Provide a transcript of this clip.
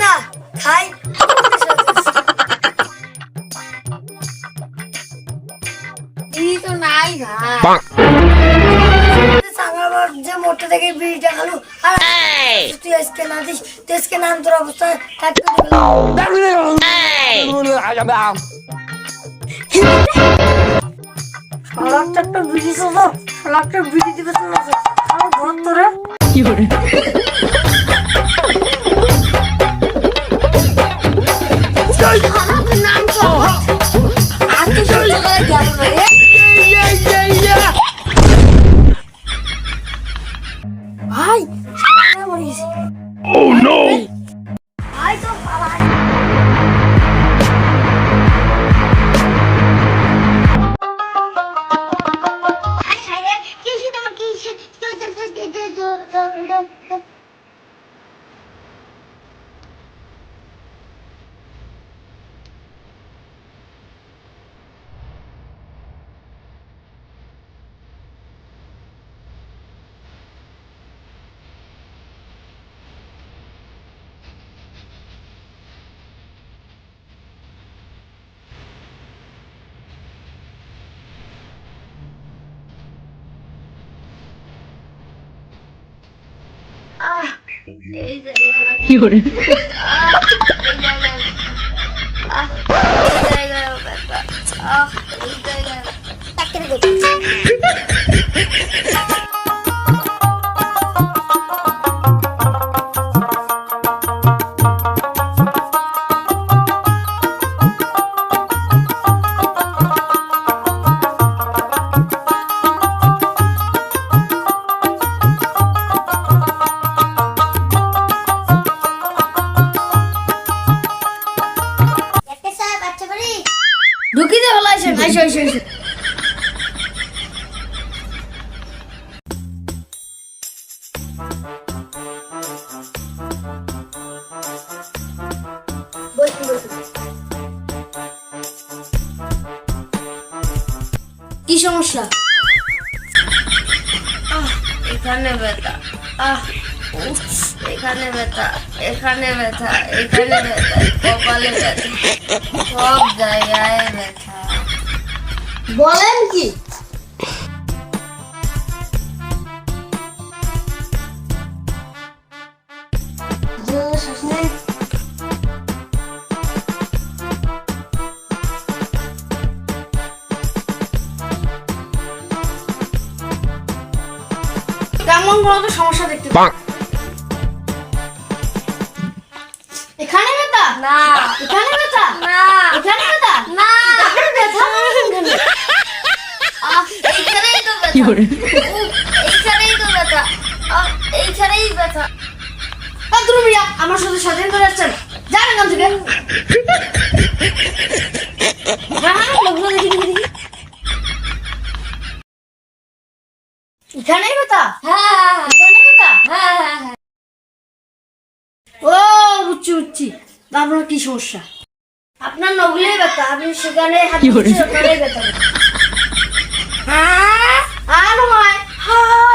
না খাই বিড়ি তো নাই ভাই সাঙ্গাবার যে মোটে থেকে বিড়িটা খালু আর তুই আজকে না দিস তুই আজকে নাম তোর অবস্থা একটা বিড়ি খাব শালাকটা বিড়ি দিবে তো ঘর তোরে নাম ঢুকি আইসো আইসো আইসো কি সমস্যা? এখানে ব্যথা। আহ এখানে ব্যথা এখানে ব্যথা এখানে ব্যথা, কপালে ব্যথা। সব জায়গায় ব্যথা। বলেন কি? তেমন কোনো তো সমস্যা দেখতে এখানে ব্যথা না। এখানে ব্যথা না এখানে ব্যথা না এখানে ব্যথা এখানে আহ, ব্যথা উফ, এইখানেই তো ব্যথা। এইখানেই ব্যথা। আমার সাথে করে যান এখান থেকে। হ্যাঁ হ্যাঁ এখানেই ব্যথা? হ্যাঁ এখানেই ব্যথা। হ্যাঁ হ্যাঁ হ্যাঁ। ও বুঝছি বুঝছি। আপনার কি সমস্যা? আপনার নগলে ব্যথা আপনি সেখানে হাত ব্যথা। হ্যাঁ আর নয় হ্যাঁ